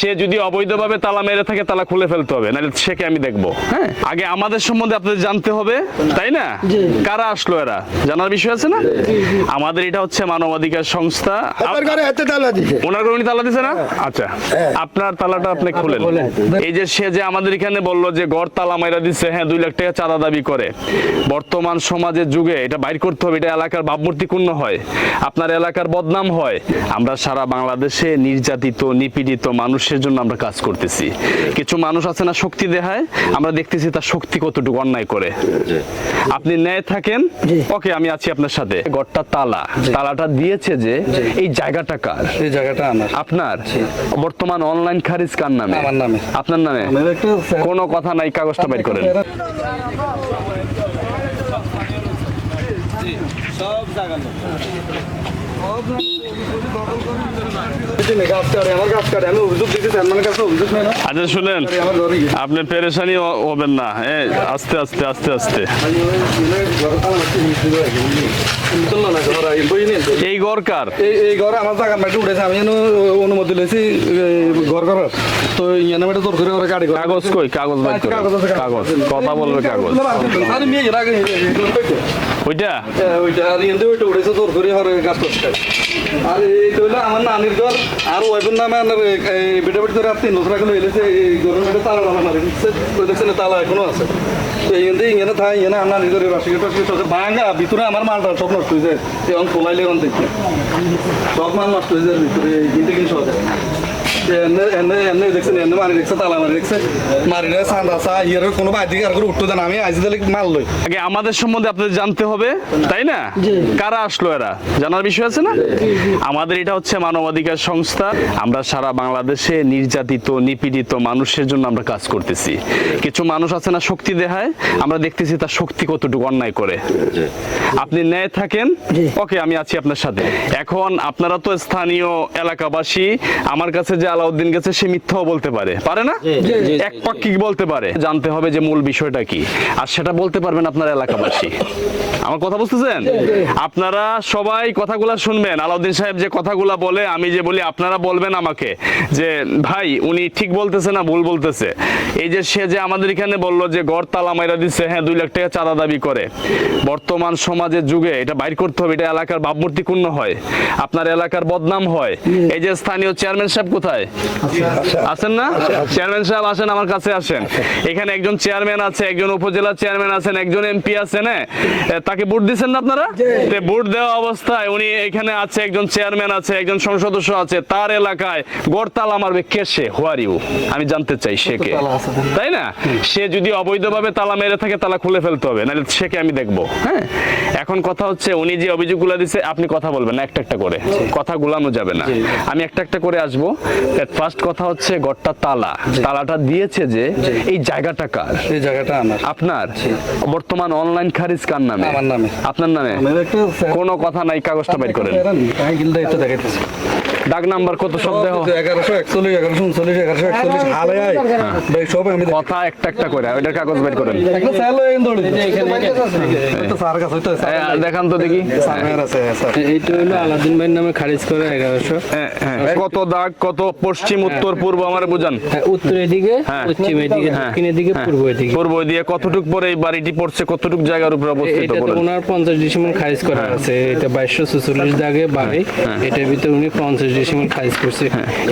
সে যদি অবৈধভাবে তালা মেরে থাকে তালা খুলে ফেলতে হবে নাহলে সেকে আমি দেখব। হ্যাঁ। আগে আমাদের সম্বন্ধে আপনাদের জানতে হবে তাই না? কারা আসলো এরা? জানার বিষয় আছে না? আমাদের এটা হচ্ছে মানবাধিকার সংস্থা। আপনার ঘরে হাতে তালা দিছে? ওনার উনি তালা দিছে না? আচ্ছা আপনার তালাটা আপনি খুলেন। এই যে সে যে আমাদের এখানে বলল যে গড় তালা মাইরা দিচ্ছে হ্যাঁ দুই লাখ টাকা চাঁদা দাবি করে। বর্তমান সমাজের যুগে এটা বাইর করতে হবে এটা এলাকার ভাবমূর্তিপূর্ণ হয়। আপনার এলাকার বদনাম হয়। আমরা সারা বাংলাদেশে নির্যাতিত নিপীড়িত মানুষের জন্য আমরা কাজ করতেছি। কিছু মানুষ আছে না শক্তি দেখায় আমরা দেখতেছি তার শক্তি কতটুকু অন্যায় করে। আপনি ন্যায় থাকেন ওকে আমি আছি আপনার সাথে। গড়টা তালা। তালাটা দিয়েছে যে এই জায়গাটা কার? এই জায়গাটা আমার। আপনার? বর্তমান অনলাইন খারিজ কার নামে? আমার নামে। আপনার নামে? কোনো কথা নাই কাগজটা বের করেন। গাছ কাটে আচ্ছা শুনেন। ঘরে আপনি পেরেশানি হবেন না। হ্যাঁ আস্তে আস্তে আস্তে আস্তে। এই ঘর কার? এই ঘরে আমার জায়গা মাটি উঠেছে। আমি অনুমতি লইছি ঘর করার। তো ইয়ানে তোর করে গাড়ি কাগজ কই? কাগজ কাগজ কথা বলবে কাগজ ওইটা? ওইটা। আর ওইটা উঠেছে তোর করে আর এই তো আমার নানির গর আর ওইবেন নামে আপনার বেটা বেটি ধরে আর তিন বছর এখন এই গরুর তালা টালা মারি। দেখছেন তালা এখনও আছে। তো এখানে ইങ്ങനെ থাই এখানে আমরা নিজের রাশিকে টাশিকে সব ভাঙা, ভিতরে আমার মালটা সব নষ্ট হয়ে যায়। এখন তোলাইলে এখন দেখি সব মাল নষ্ট হয়ে যায় ভিতরে কিন্তু কিন্তু সহজে। দেখছেন মারি দেখছে দেখছে ইয়ের কোনো আর আমি আজ আগে আমাদের সম্বন্ধে আপনাদের জানতে হবে তাই না? কারা আসলো এরা? জানার বিষয় আছে না? আমাদের এটা হচ্ছে মানবাধিকার সংস্থা। আমরা সারা বাংলাদেশে নির্যাতিত নিপীড়িত মানুষের জন্য আমরা কাজ করতেছি। কিছু মানুষ আছে না শক্তি দেখায়? আমরা দেখতেছি তার শক্তি কতটুকু অন্যায় করে। আপনি ন্যায় থাকেন? ওকে আমি আছি আপনার সাথে। এখন আপনারা তো স্থানীয় এলাকাবাসী আমার কাছে যে আলাউদ্দিন গেছে সে মিথ্যাও বলতে পারে। পারে না? এক পাক্ষিক বলতে পারে। জানতে হবে যে মূল বিষয়টা কি। আর সেটা বলতে পারবেন আপনার এলাকাবাসী। আমার কথা বুঝতেছেন? আপনারা সবাই কথাগুলা শুনবেন। আলাউদ্দিন সাহেব যে কথাগুলা বলে আমি যে বলি আপনারা বলবেন আমাকে যে ভাই উনি ঠিক বলতেছে না ভুল বলতেছে। এই যে সে যে আমাদের এখানে বলল যে গড় তালা মাইরা দিচ্ছে হ্যাঁ দুই লাখ টাকা চাঁদা দাবি করে। বর্তমান সমাজের যুগে এটা বাইর করতে হবে এটা এলাকার ভাবমূর্তিপূর্ণ হয়। আপনার এলাকার বদনাম হয়। এই যে স্থানীয় চেয়ারম্যান সাহেব কোথায়? আছেন না? চেয়ারম্যান সাহেব আসেন আমার কাছে আসেন। এখানে একজন চেয়ারম্যান আছে একজন উপজেলা চেয়ারম্যান আছেন একজন এমপি আছেন হ্যাঁ? তাকে ভোট দিচ্ছেন না আপনারা? ভোট দেওয়া অবস্থায় উনি এখানে আছে একজন চেয়ারম্যান আছে একজন সংসদ সদস্য আছে তার এলাকায় গড়তালা মারবে কে সে? হোয়ার ইউ আমি জানতে চাই সে কে। তাই না? সে যদি অবৈধভাবে তালা মেরে থাকে তালা খুলে ফেলতে হবে নাহলে সেকে আমি দেখব? হ্যাঁ? এখন কথা হচ্ছে উনি যে অভিযোগগুলো দিছে আপনি কথা বলবেন না একটা একটা করে। কথা গুলানো যাবে না। আমি একটা একটা করে আসব। ফার্স্ট কথা হচ্ছে গড়টা তালা। তালাটা দিয়েছে যে এই জায়গাটা কার? এই জায়গাটা আমার। আপনার? বর্তমান অনলাইন খারিজ কার নামে? আমার নামে। আপনার নামে? কোনো কথা নাই কাগজটা বের করেন। ডাক নাম্বার কত সব দেহ এগারোশো একচল্লিশ এগারোশো উনচল্লিশ এগারোশো একচল্লিশ হালে সব আমি কথা একটা একটা করে ওইটার কাগজ বের করেন। দেখান। তো দেখি। স্যার আছে স্যার। এইটা হলো আলাদিন ভাইয়ের নামে খারিজ করে এগারোশো। হ্যাঁ, হ্যাঁ। কত দাগ কত পশ্চিম উত্তর পূর্ব আমার বুঝান। হ্যাঁ উত্তর এদিকে হ্যাঁ। পশ্চিম এদিকে হ্যাঁ। দক্ষিণ এদিকে হ্যাঁ। পূর্ব এদিকে। পূর্ব দিয়ে কতটুক পরে এই বাড়িটি পড়ছে কতটুক জায়গার উপরে অবস্থিত এটা তো বলেন। ওনার পঞ্চাশ ডিসিমল খারিজ করা আছে। এটা বাইশশো দাগে বাড়ি। এটার ভিতরে উনি পঞ্চাশ ডিসিমল খারিজ করছে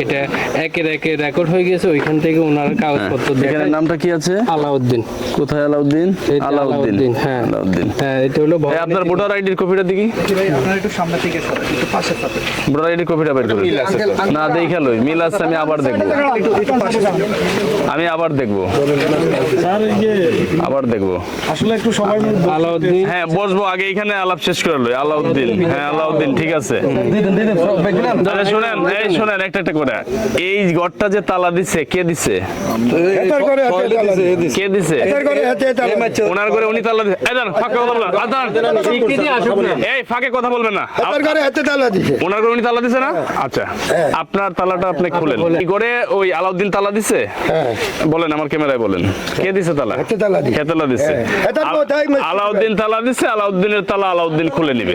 এটা একের একে রেকর্ড হয়ে গেছে ওইখান থেকে ওনার কাগজপত্র নামটা কি আছে আলাউদ্দিন কোথায় আলাউদ্দিন আলাউদ্দিন হ্যাঁ। আলাউদ্দিন হ্যাঁ এটা হলো এই আপনার ভোটার আইডির কপিটা দেখি ভোটার আইডির কপিটা বের করুন না দেখে লই মিল আছে আমি আবার দেখব আমি আবার দেখব আবার দেখব আসলে একটু সময় আলাউদ্দিন হ্যাঁ বসবো আগে এখানে আলাপ শেষ করে লই আলাউদ্দিন হ্যাঁ আলাউদ্দিন ঠিক আছে দেখলেন তাহলে শুনেন এই শুনেন একটা একটা করে। এই ঘরটা যে তালা দিছে কে দিছে? এটার ঘরে হাতে তালা দিছে কে দিছে? এটার ঘরে হাতে তালা দিছে। ওনার করে উনি তালা দিছে। এই দাঁড়ান, ফাঁকে কথা বলবেন। এই ফাঁকে কথা বলবেন না। আপনার ঘরে হাতে তালা দিছে। ওনার করে উনি তালা দিছে না? আচ্ছা। আপনার তালাটা আপনি খুলেন। কি করে ওই আলাউদ্দিন তালা দিছে? হ্যাঁ। বলেন আমার ক্যামেরায় বলেন। কে দিছে তালা? হাতে তালা দিছে। তালা দিছে? হ্যাঁ। আলাউদ্দিন তালা দিছে আলাউদ্দিনের তালা আলাউদ্দিন খুলে নিবে।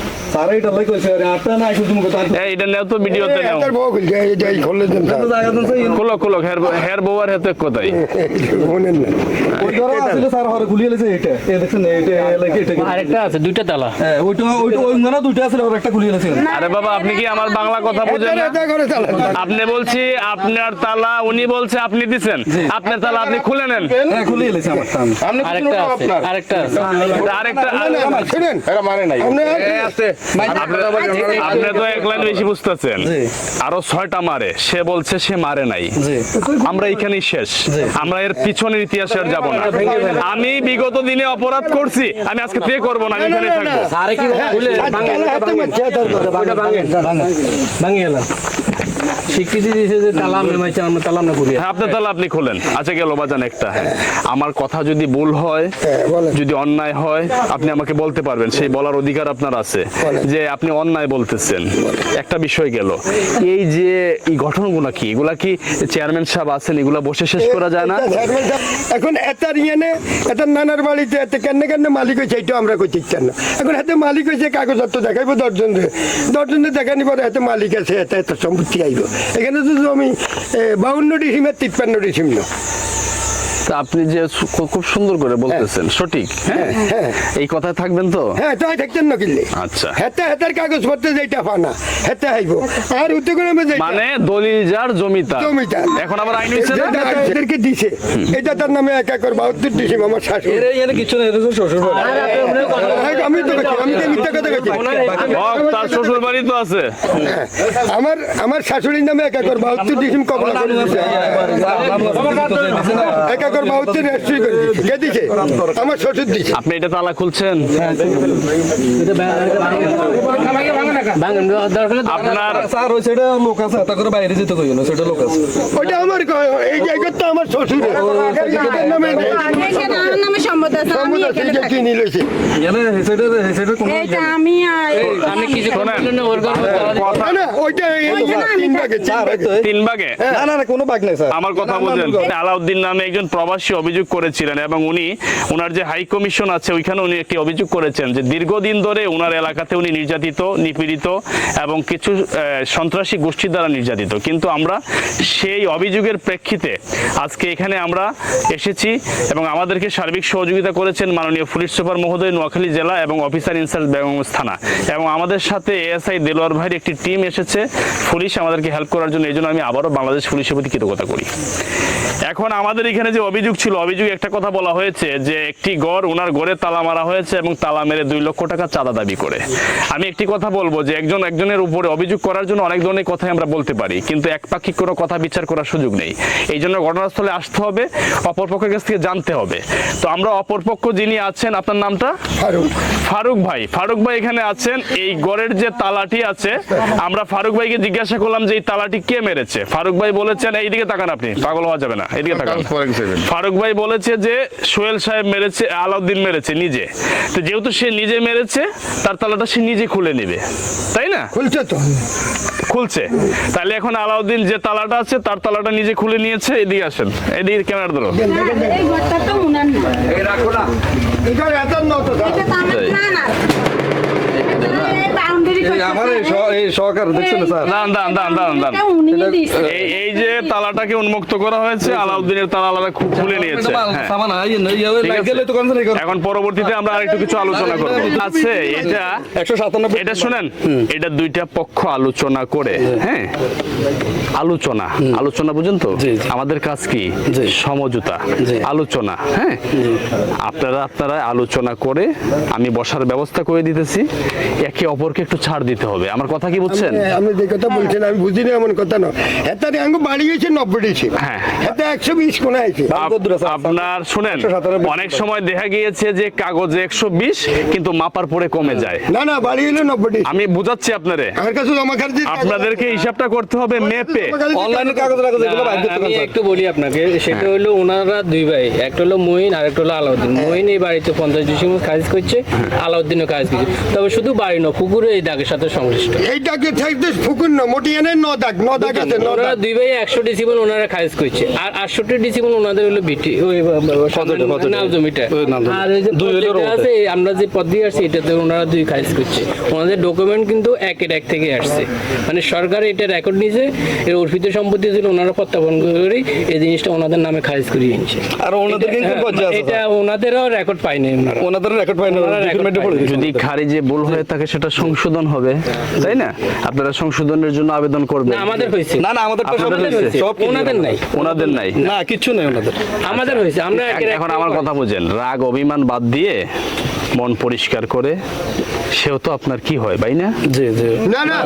স্যার এটা লাই কইছে আরে আটটা না আইছো তুমি কথা এই, এটা নেও তো ভিডিওতে নেও। এটার বউ খুলছে এই এই খুললে দেন স্যার। জায়গা দেন স্যার খোলো খোলো হের হের বউয়ার হেতে কোথায়? শোনেন না। ওই ধরো আসলে স্যার হরে গুলিয়ে লেছে এটা। এ দেখছেন এটা লাইক এটা আরেকটা আছে দুইটা তালা। হ্যাঁ ওইটা ওইটা ওই না দুইটা আছে আর একটা গুলিয়ে লেছে। আরে বাবা আপনি কি আমার বাংলা কথা বুঝেন না। আপনি বলছি আপনার তালা উনি বলছে আপনি দিছেন। আপনার তালা আপনি খুলে নেন। হ্যাঁ লেছে আরেকটা আছে আরেকটা আছে। আরেকটা শুনেন। এরা মানে নাই। আপনি আপনি তো এক লাইন বেশি বুঝতেছেন আরও ছয়টা মারে সে বলছে সে মারে নাই আমরা এখানেই শেষ আমরা এর পিছনের ইতিহাসে আর যাব না আমি বিগত দিনে অপরাধ করছি আমি আজকে পে করব না আমি এখানে থাকব স্বীকৃতি দিয়েছে যে তালা তালা করি হ্যাঁ আপনার তাহলে আপনি খোলেন। আচ্ছা গেল বাজান একটা হ্যাঁ। আমার কথা যদি ভুল হয় হ্যাঁ, যদি অন্যায় হয় আপনি আমাকে বলতে পারবেন। সেই বলার অধিকার আপনার আছে যে আপনি অন্যায় বলতেছেন। একটা বিষয় গেল এই যে এই ঘটনাগুলো কি এগুলা কি চেয়ারম্যান সাহেব আছেন এগুলা বসে শেষ করা যায় না? এখন এটার ইয়েনে এটার নানার বাড়িতে এতে কেন কেন মালিক হয়েছে এইটা আমরা করতে ইচ্ছেন না। এখন হাতে মালিক হয়েছে কাগজপত্র দেখাইবো দশজন দশজন দেখানি পরে হাতে মালিক আছে এত এত সম্পত্তি আইব। এখানে তো জমি বাউন্নটি সিমের তিপ্পান্নটি সিম না। আপনি যে খুব- সুন্দর করে বলতেছেন সঠিক হ্যাঁ? এই কথায় থাকবেন তো? হ্যাঁ তাই থাকতেন না কিনলে আচ্ছা। হেতে হেতার কাগজপত্র যেটা পানা হেতে আইব। আর মানে দলিল যার। এখন আবার আইন হয়েছে না? দিছে এটা তার নামে এক একর বাহাত্তর ডিসিম আমার শাশুড়ি এর এর কিছু না এটা শ্বশুর বাড়ি হ্যাঁ, আমি তো আমি তো মিথ্যা কথা কইছি তার শ্বশুর বাড়ি তো আছে। আমার আমার শাশুড়ির নামে এক একর বাহাত্তর ডিসিম কবলা করে দিছে। এক একর রেজিস্ট্রি দিছে। কে দিছে? আমার শ্বশুর দিছে। আপনি এটা তালা খুলছেন? আপনার স্যার ওই সেটা লোক আছে তা করে বাইরে যেতে না সেটা লোক আছে। ওইটা আমার এই জায়গাটা তো আমার শ্বশুর নামে আমার নামে সম্মত আছে আমি এখানে থাকি। কিনে লইছে এনে সেটা সেটা কোনো এইটা আমি কিছু করলেন ওর কথা না না ওইটা তিন ভাগে তিন ভাগে তিন ভাগে। না না না কোনো বাগ নাই স্যার। আমার কথা বলছেন আলাউদ্দিন নামে একজন প্রবাসী অভিযোগ করেছিলেন এবং উনি ওনার যে হাই কমিশন আছে ওইখানে উনি একটি অভিযোগ করেছেন যে দীর্ঘদিন ধরে ওনার এলাকাতে উনি নির্যাতিত, নিপীড়িত এবং কিছু সন্ত্রাসী গোষ্ঠীর দ্বারা নির্যাতিত। কিন্তু আমরা সেই অভিযোগের প্রেক্ষিতে আজকে এখানে আমরা এসেছি এবং আমাদেরকে সার্বিক সহযোগিতা করেছেন মাননীয় পুলিশ সুপার মহোদয়, নোয়াখালী জেলা এবং অফিসার ইনচার্জ বেগমগঞ্জ থানা এবং আমাদের সাথে এএসআই দেলোয়ার ভাইয়ের একটি টিম এসেছে, পুলিশ আমাদেরকে হেল্প করার জন্য। এই জন্য আমি আবারও বাংলাদেশ পুলিশের প্রতি কৃতজ্ঞতা করি। এখন আমাদের এখানে যে অভিযোগ ছিল অভিযোগ একটা কথা বলা হয়েছে যে একটি গড় ওনার গড়ে তালা মারা হয়েছে এবং তালা মেরে দুই লক্ষ টাকা চাঁদা দাবি করে। আমি একটি কথা বলব যে একজন একজনের উপরে অভিযোগ করার জন্য অনেক ধরনের কথাই আমরা বলতে পারি কিন্তু একপাক্ষিক কোনো কথা বিচার করার সুযোগ নেই। এই জন্য ঘটনাস্থলে আসতে হবে অপরপক্ষের কাছ থেকে জানতে হবে। তো আমরা অপরপক্ষ যিনি আছেন আপনার নামটা? ফারুক। ফারুক ভাই। ফারুক ভাই এখানে আছেন এই গড়ের যে তালাটি আছে আমরা ফারুক ভাইকে জিজ্ঞাসা করলাম যে এই তালাটি কে মেরেছে? ফারুক ভাই বলেছেন এইদিকে তাকান আপনি পাগল হওয়া যাবে না এইদিকে তাকান। ফারুক ভাই বলেছে যে সোহেল সাহেব মেরেছে আলাউদ্দিন মেরেছে নিজে। তো যেহেতু সে নিজে মেরেছে তার তালাটা সে নিজে খুলে নেবে। তাই না? খুলছে তো। খুলছে। তাহলে এখন আলাউদ্দিন যে তালাটা আছে তার তালাটা নিজে খুলে নিয়েছে এদিকে আসেন। এদিকে ক্যামেরা ধরো। না, এই ঘরটা তো উনার না। এটা এত এটা না, না। এই boundary এই করতে আমার এই পারে। স- এই সহকার দেখছেন স্যার দান দান দান দান দান এটা উনিই দিছে। এই এই যে তালাটাকে উন্মুক্ত করা হয়েছে আলাউদ্দিনের তালা আলাদা খুলে নিয়েছে। সামান আই না ঠিক লাইট আছে। গেলে তো কোন নাই এখন পরবর্তীতে আমরা আরেকটু কিছু আলোচনা করব আছে এটা 197 এটা শুনেন এটা দুইটা পক্ষ আলোচনা করে হ্যাঁ আলোচনা আলোচনা বুঝেন তো। আমাদের কাজ কি। সমঝোতা। আলোচনা হ্যাঁ আপনারা আপনারা আলোচনা করে আমি বসার ব্যবস্থা করে দিতেছি একে অপরকে একটু ছাড় দিতে হবে। আমার কথা কি বুঝছেন? আপনি যে কথা বলছেন আমি বুঝিনি এমন কথা না হেতারে আঙ্গু বাড়ি গেছে নব্বই ডিসি হ্যাঁ। হেতে একশো বিশ কোনে আছে। আপনার শুনেন অনেক সময় দেখা গিয়েছে যে কাগজে একশো বিশ কিন্তু মাপার পরে কমে যায়। না না বাড়ি হলো নব্বই ডিসি আমি বুঝাচ্ছি আপনারে। আমার কাছে জমা খার্জি আপনাদেরকে হিসাবটা করতে হবে মেপে। অনলাইনে কাগজ রাখো যেগুলো বাইর করতে আমি একটু বলি আপনাকে সেটা হলো ওনারা দুই ভাই একটা হলো মঈন আর একটা হলো আলাউদ্দিন। মঈন এই বাড়িতে পঞ্চাশ ডিসেম্বর কাজ করছে আলাউদ্দিনও কাজ করছে। তবে শুধু বাড়ি না পুকুরে এই দাগ দাগের সাথে সংশ্লিষ্ট। এইটাকে থাকতে ফুকুন না মোটি এনে ন দাগ ন দাগ আছে ন দাগ। দুই ভাই একশো ডিসিবল ওনারা খারিজ করছে। আর ওনাদের হলো বিটি ওই নাম জমিটা। আর ওই যে দুই ওঠে। আছে আমরা যে পদ দিয়ে আসছি এটাতে ওনারা দুই খারিজ করছে। ওনাদের ডকুমেন্ট কিন্তু একের এক থেকে আসছে। মানে সরকার এটা রেকর্ড নিয়েছে এর অর্পিত সম্পত্তি ছিল ওনারা প্রত্যাপন করে এই জিনিসটা ওনাদের নামে খারিজ করিয়ে নিচ্ছে আর ওনাদেরকে কি পর্যায়ে আছে এটা ওনাদেরও রেকর্ড পায়নি ওনারা। ওনাদের রেকর্ড পাই না ওনারা record ডকুমেন্টে পড়ে যদি খারিজে ভুল হয়ে থাকে সেটা সংশোধন হবে তাই না? আপনারা সংশোধনের জন্য আবেদন করবেন। আমাদের হয়েছে। না না আমাদের তো সব হয়েছে। সব ওনাদের নাই। ওনাদের নাই? না কিচ্ছু নেই ওনাদের। আমাদের হয়েছে। আমরা এখন আমার কথা বুঝেন। রাগ অভিমান বাদ দিয়ে মন পরিষ্কার করে সেও তো আপনার কি হয় ভাই না? জি জি। না না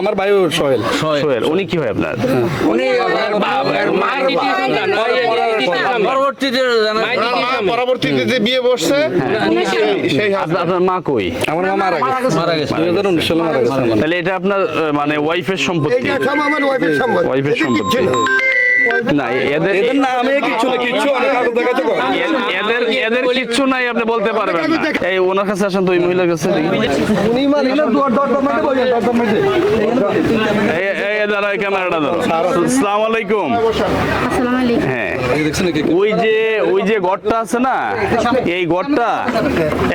আমার ভাই সোহেল। সোহেল উনি কি হয় আপনার? মাইটি টিউশন পরবর্তীতে যে বিয়ে বসছে সেই- সেই আপনার মা কই? আমার মা মারা গেছে। মারা গেছে। দুই হাজার উনিশ সালে মারা গেছে। তাহলে এটা আপনার মানে ওয়াইফের সম্পত্তি। আমার ওয়াইফের সম্পত্তি। ওয়াইফের সম্পত্তি। না। না এদের না অনেক কাগজ দেখাতে কয়। এদের এদের কিচ্ছু নাই আপনি বলতে পারবেন না। এই ওনার কাছে আসেন তো ওই মহিলার কাছে দেখি। উনি না দুয়ার দরদাম মাইতে বই দরদাম মাইতে এই এই দাঁড়া এই ক্যামেরাটা ধরো। আসসালামু আলাইকুম। আসসালামু আলাইকুম। হ্যাঁ। এই দেখছেন কি? ওই যে ওই যে গড়টা আছে না এই গড়টা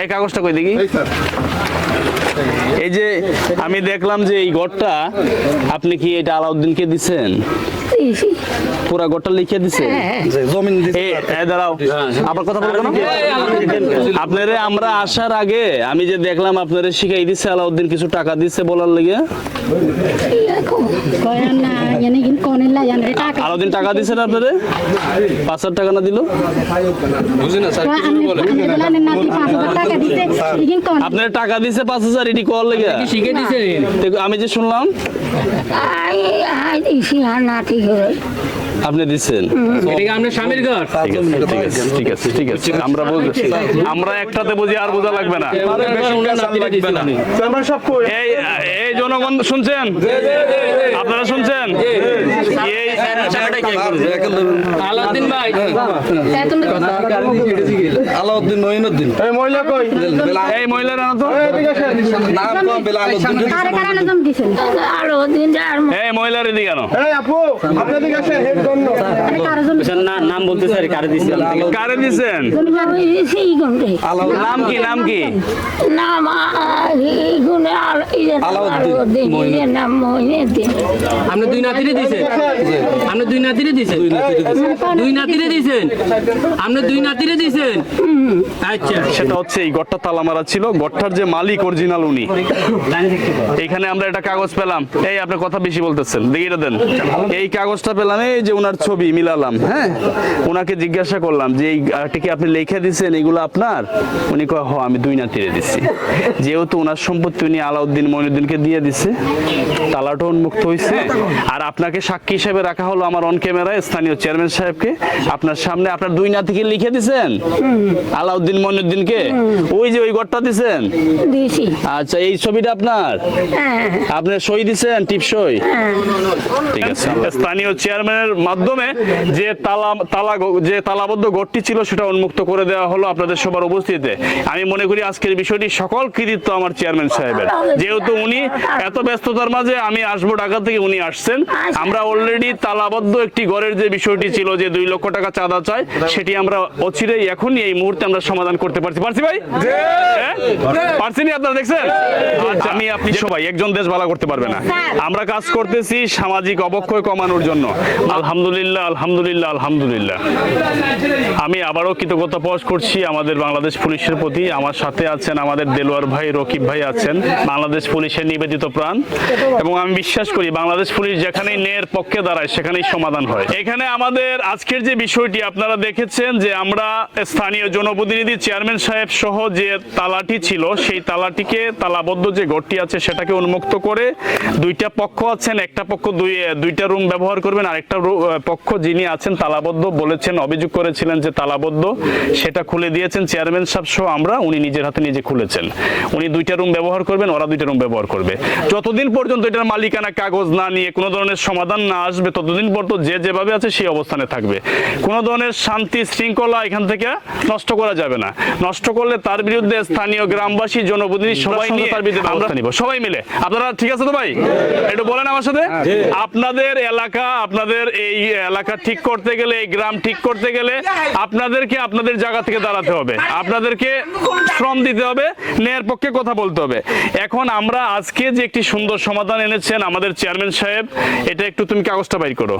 এই কাগজটা কই দেখি? এই যে আমি দেখলাম যে এই গড়টা আপনি কি এটা আলাউদ্দিনকে দিছেন পুরা গড়টা লিখে জমিন দিছে। এই এই দাঁড়াও। আবার কথা বলব না? আপনারে আমরা আসার আগে আমি যে দেখলাম আপনারে শিখাই দিছে আলাউদ্দিন কিছু টাকা দিছে বলার লেগে। আলাউদ্দিন টাকা দিছে না আপনারে? পাঁচ হাজার টাকা না দিল? বুঝি না স্যার আমি আমি বললাম না কি 5000 টাকা দিতে আপনার টাকা দিছে পাঁচ হাজার এটি কল লেগে। আমি যে শুনলাম আপনি দিচ্ছেন। আপনার স্বামীর ঘর? ঠিক আছে ঠিক আছে ঠিক আছে আমরা আমরা একটাতে বুঝি আর বোঝা লাগবে না। এই এই জনগণ শুনছেন? আপনারা শুনছেন? এই আলাউদ্দিন ভাই। আলাউদ্দিন মঈনুদ্দিন। এই মহিলার না তো নাম তো বেলালউদ্দিন কারে কারে নাম দিছেন? আরও দিন এই মহিলার এদিকে কেন এই আপু আপনাদের কাছে হেড জন্য। কারে নাম বলতে স্যার কারে দিছি কারে দিছেন? নাম কি নাম কি? নাম এই গুণে আলাউদ্দিন, দিন নাম আপনি দুই নাতিরে দিছেন। আপনি দুই নাতিরে দিছেন। দুই নাতিরে দিছেন। আপনি দুই নাতিরে দিছেন। আচ্ছা। সেটা হচ্ছে এই গড়টা তালা মারা ছিল। গড়টার যে মালিক অরিজিনাল উনি। এখানে আমরা একটা কাগজ পেলাম। এই আপনি কথা বেশি বলতেছেন। দেখি এটা দেন। এই কাগজটা পেলাম। এই যে ওনার ছবি মিলালাম হ্যাঁ? ওনাকে জিজ্ঞাসা করলাম যে এই কি আপনি লিখে দিছেন? এগুলো আপনার? উনি কয় হ আমি দুই নাতিরে দিছি। যেহেতু ওনার সম্পত্তি উনি আলাউদ্দিন মইনুদ্দিনকে দিয়ে দিছে তালাটা উন্মুক্ত হয়েছে আর আপনাকে সাক্ষী হিসেবে রাখা হলো আমার অন ক্যামেরায় স্থানীয় চেয়ারম্যান সাহেবকে। আপনার সামনে আপনার দুই নাতিকে লিখে দিছেন? আলাউদ্দিন মইনুদ্দিনকে? ওই যে ওই ঘরটা দিছেন? আচ্ছা এই ছবিটা আপনার? হ্যাঁ। আপনি সই দিছেন টিপ সই ঠিক আছে। স্থানীয় চেয়ারম্যানের মাধ্যমে যে তালা তালা যে তালাবদ্ধ গড়টি ছিল সেটা উন্মুক্ত করে দেওয়া হলো আপনাদের সবার উপস্থিতিতে। আমি মনে করি আজকের বিষয়টি সকল কৃতিত্ব আমার চেয়ারম্যান সাহেবের। যেহেতু উনি এত ব্যস্ততার মাঝে আমি আসব ঢাকা থেকে উনি আসছেন। আমরা অলরেডি তালাবদ্ধ একটি ঘরের যে বিষয়টি ছিল যে দুই লক্ষ টাকা চাঁদা চায় সেটি আমরা অচিরেই এখনই এই মুহূর্তে আমরা সমাধান করতে পারছি। পারছি ভাই? হ্যাঁ? পারছি আপনারা দেখছেন? আচ্ছা, আমি আপনি সবাই একজন দেশ ভালো করতে পারবে না। আমরা কাজ করতেছি সামাজিক অবক্ষয় কমানোর জন্য। আলহামদুলিল্লাহ আলহামদুলিল্লাহ আলহামদুলিল্লাহ। আমি আবারও কৃতজ্ঞতা প্রকাশ করছি আমাদের বাংলাদেশ পুলিশের প্রতি। আমার সাথে আছেন আমাদের দেলোয়ার ভাই রকিব ভাই আছেন বাংলাদেশ পুলিশের নিবেদিত প্রাণ। এবং আমি বিশ্বাস করি বাংলাদেশ পুলিশ যেখানেই ন্যায়ের পক্ষে দাঁড়ায় সেখানেই সমাধান হয়। এখানে আমাদের আজকের যে বিষয়টি, আপনারা দেখেছেন যে আমরা স্থানীয় জনপ্রতিনিধি চেয়ারম্যান সাহেব সহ যে তালাটি ছিল, সেই তালাটিকে তালাবদ্ধ যে ঘরটি আছে, সেটাকে উন্মুক্ত করে দুইটা পক্ষ আছেন, একটা পক্ষ দুই, দুইটা রুম ব্যবহার করবেন, আরেকটা রু- পক্ষ যিনি আছেন তালাবদ্ধ বলেছেন, অভিযোগ করেছিলেন যে তালাবদ্ধ, সেটা খুলে দিয়েছেন চেয়ারম্যান সাহেব সহ আমরা, উনি নিজের হাতে নিজে খুলেছেন। উনি দুইটা রুম ব্যবহার করবেন, ওরা দুইটা রুম ব্যবহার করবে। যতদিন পর্যন্ত এটার মালিকানা কাগজ না নিয়ে কোনো ধরনের সমাধান না আসবে, ততদিন পর্যন্ত যে যে যেভাবে আছে সেই অবস্থানে থাকবে। কোনো ধরনের শান্তি শৃঙ্খলা এখান থেকে নষ্ট করা যাবে না। নষ্ট করলে তার বিরুদ্ধে স্থানীয় গ্রামবাসী জনপ্রতিনিধি সবাই নিয়ে তার বিরুদ্ধে ব্যবস্থা নিব। সবাই মিলে। আপনারা ঠিক আছে তো ভাই? একটু বলেন আমার সাথে। আপনাদের এলাকা আপনাদের এই এলাকা ঠিক করতে গেলে এই গ্রাম ঠিক করতে গেলে আপনাদেরকে আপনাদের জায়গা থেকে দাঁড়াতে হবে। আপনাদেরকে শ্রম দিতে হবে ন্যায়ের পক্ষে কথা বলতে হবে। এখন আমরা আজকে যে একটি সুন্দর সমাধান এনেছেন আমাদের চেয়ারম্যান সাহেব এটা একটু তুমি কাগজটা বাইর করো।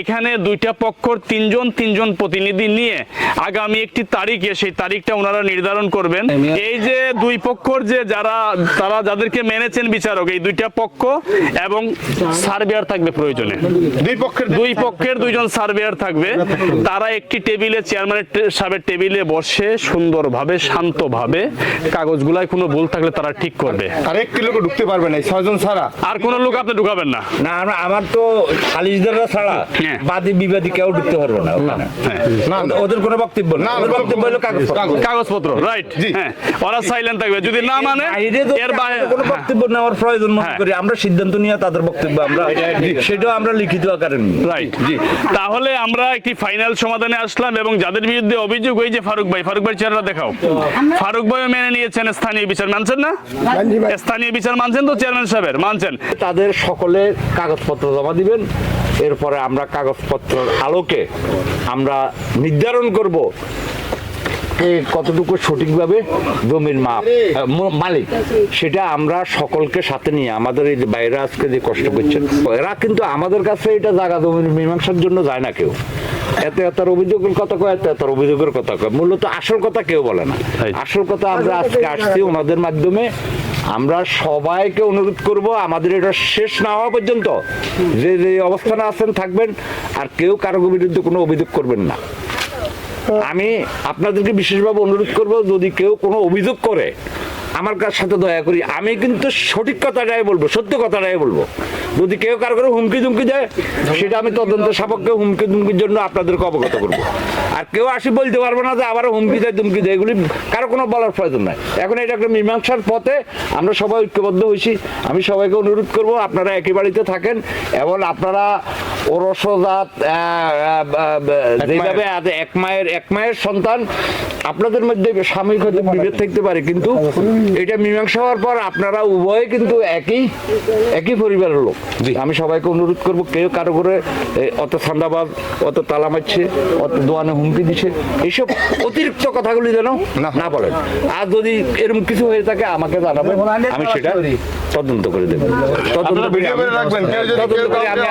এখানে দুইটা পক্ষর তিনজন তিনজন প্রতিনিধি নিয়ে আগামী একটি তারিখে সেই তারিখটা ওনারা নির্ধারণ করবেন। এই যে দুই পক্ষর যে যারা তারা যাদেরকে মেনেছেন বিচারক এই দুইটা পক্ষ এবং সার্ভেয়ার থাকবে প্রয়োজনে। দুই পক্ষের দুই পক্ষের দুইজন সার্ভেয়ার থাকবে। তারা একটি টেবিলে চেয়ারম্যানের সাহেবের টেবিলে বসে সুন্দরভাবে শান্তভাবে কাগজগুলায় কোনো ভুল থাকলে তারা ঠিক করবে। আর একটি লোক ঢুকতে পারবে না ছয়জন ছাড়া। আর কোনো লোক আপনি ঢুকাবেন না না আমার তো সালিশদাররা ছাড়া হ্যাঁ। বাদী বিবাদী কেউ ঢুকতে পারবে না হ্যাঁ। না না। ওদের কোনো বক্তব্য না ওদের বক্তব্য হলো কাগজ কাগজ। কাগজপত্র রাইট হ্যাঁ। ওরা সাইলেন্ট থাকবে। যদি না মানে এর বাইরে কোনো বক্তব্য নেওয়ার প্রয়োজন মনে হ্যাঁ। করি আমরা সিদ্ধান্ত নিয়ে তাদের বক্তব্য আমরা সেটাও আমরা লিখিত আকারে নিই। রাইট জি। তাহলে আমরা একটি ফাইনাল সমাধানে আসলাম এবং যাদের বিরুদ্ধে অভিযোগ ওই যে ফারুক ভাই ফারুক ভাই চেহারা দেখাও। ফারুক ভাইও মেনে নিয়েছেন স্থানীয় বিচার। মানছেন না? ভাই। স্থানীয় বিচার মানছেন তো চেয়ারম্যান সাহেবের? মানছেন। তাদের সকলে কাগজপত্র জমা দিবেন। এরপরে আমরা কাগজপত্র আলোকে আমরা নির্ধারণ করব কতটুকু সঠিকভাবে জমির মাপ মালিক। সেটা আমরা সকলকে সাথে নিয়ে আমাদের এই বাইরে আজকে যে কষ্ট করছেন এরা কিন্তু আমাদের কাছে এটা জায়গা জমির মীমাংসার জন্য যায় না কেউ। এত এত অভিযোগের কথা কয় এত এত অভিযোগের কথা কয়। মূলত আসল কথা কেউ বলে না. আসল কথা আমরা আজকে আসছি ওনাদের মাধ্যমে আমরা সবাইকে অনুরোধ করব, আমাদের এটা শেষ না হওয়া পর্যন্ত যে যে অবস্থানে আছেন থাকবেন, আর কেউ কারও বিরুদ্ধে কোনো অভিযোগ করবেন না। আমি আপনাদেরকে বিশেষভাবে অনুরোধ করব, যদি কেউ কোনো অভিযোগ করে, আমার কার সাথে দয়া করি, আমি কিন্তু সঠিক কথাটাই বলব, সত্য কথাটাই বলব। যদি কেউ কারও করে হুমকি ধুমকি দেয় সেটা আমি তদন্ত সাপেক্ষে হুমকি ধুমকির জন্য আপনাদেরকে অবগত করব। আর কেউ আসি বলতে পারবে না যে আবার হুমকি দেয় ধুমকি দেয় এগুলি কারও কোনো বলার প্রয়োজন নাই। এখন এটা একটা মীমাংসার পথে আমরা সবাই ঐক্যবদ্ধ হয়েছি। আমি সবাইকে অনুরোধ করব আপনারা একই বাড়িতে থাকেন এবং আপনারা ওরসজাত যেভাবে এক মায়ের এক মায়ের সন্তান আপনাদের মধ্যে সাময়িক হয়তো বিভেদ থাকতে পারে কিন্তু এটা মীমাংসা হওয়ার পর আপনারা উভয়ে কিন্তু একই একই পরিবারের লোক। আমি সবাইকে অনুরোধ করব কেউ কারও করে অত ঠান্ডাবাদ অত তালা মারছে অত দোয়ানে হুমকি দিচ্ছে এইসব অতিরিক্ত কথাগুলি যেন না। বলেন। আর যদি এরকম কিছু হয়ে থাকে আমাকে জানাবেন আমি সেটা তদন্ত করে দেবো। তদন্ত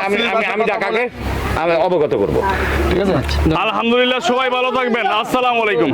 আমি- ঢাকাকে আমি অবগত করব। আলহামদুলিল্লাহ সবাই ভালো থাকবেন। আসসালামু আলাইকুম।